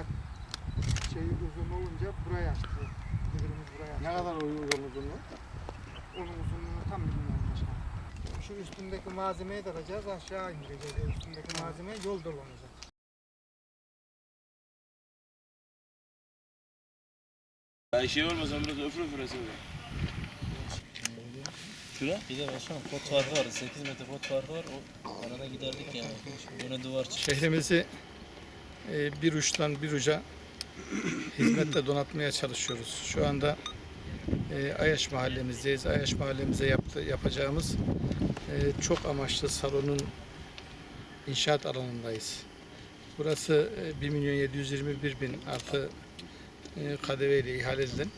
saat şey uzun olunca buraya. Müdürümüz buraya. Ne kadar o yolun uzunluğu? Onun uzunluğunu tam bilmiyorum başkanım. Şu üstündeki malzemeyi de alacağız aşağı indireceğiz. Üstündeki malzeme yol dolanacak. Ya şey olmasa biraz öfür öfür de. Şura? Bir de başkanım pot farkı var. 8 metre pot farkı var. O arada giderdik yani. Öne duvar çıktı. Şehrimizi bir uçtan bir uca hizmetle donatmaya çalışıyoruz. Şu anda e, Ayaş mahallemizdeyiz. Ayaş mahallemize yaptı, yapacağımız e, çok amaçlı salonun inşaat alanındayız. Burası e, 1 milyon 721 bin artı e, KDV ile ihale edilen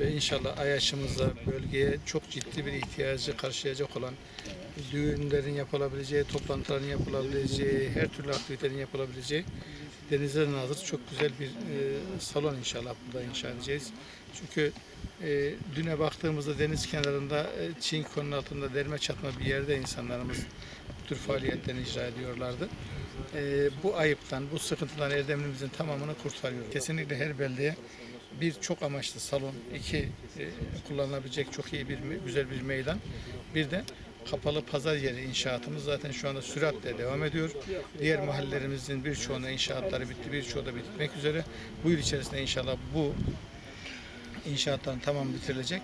ve inşallah Ayaş'ımızda bölgeye çok ciddi bir ihtiyacı karşılayacak olan düğünlerin yapılabileceği, toplantıların yapılabileceği, her türlü aktivitelerin yapılabileceği denizden hazır çok güzel bir e, salon inşallah burada inşa edeceğiz. Çünkü e, düne baktığımızda deniz kenarında e, çinkonun altında derme çatma bir yerde insanlarımız bu tür faaliyetlerini icra ediyorlardı. E, bu ayıptan, bu sıkıntıdan erdemlimizin tamamını kurtarıyoruz. Kesinlikle her beldeye bir çok amaçlı salon, iki e, kullanılabilecek çok iyi bir güzel bir meydan, bir de kapalı pazar yeri inşaatımız zaten şu anda süratle devam ediyor. Diğer mahallelerimizin birçoğunda inşaatları bitti, birçoğu da bitmek üzere. Bu yıl içerisinde inşallah bu inşaatların tamamı bitirilecek.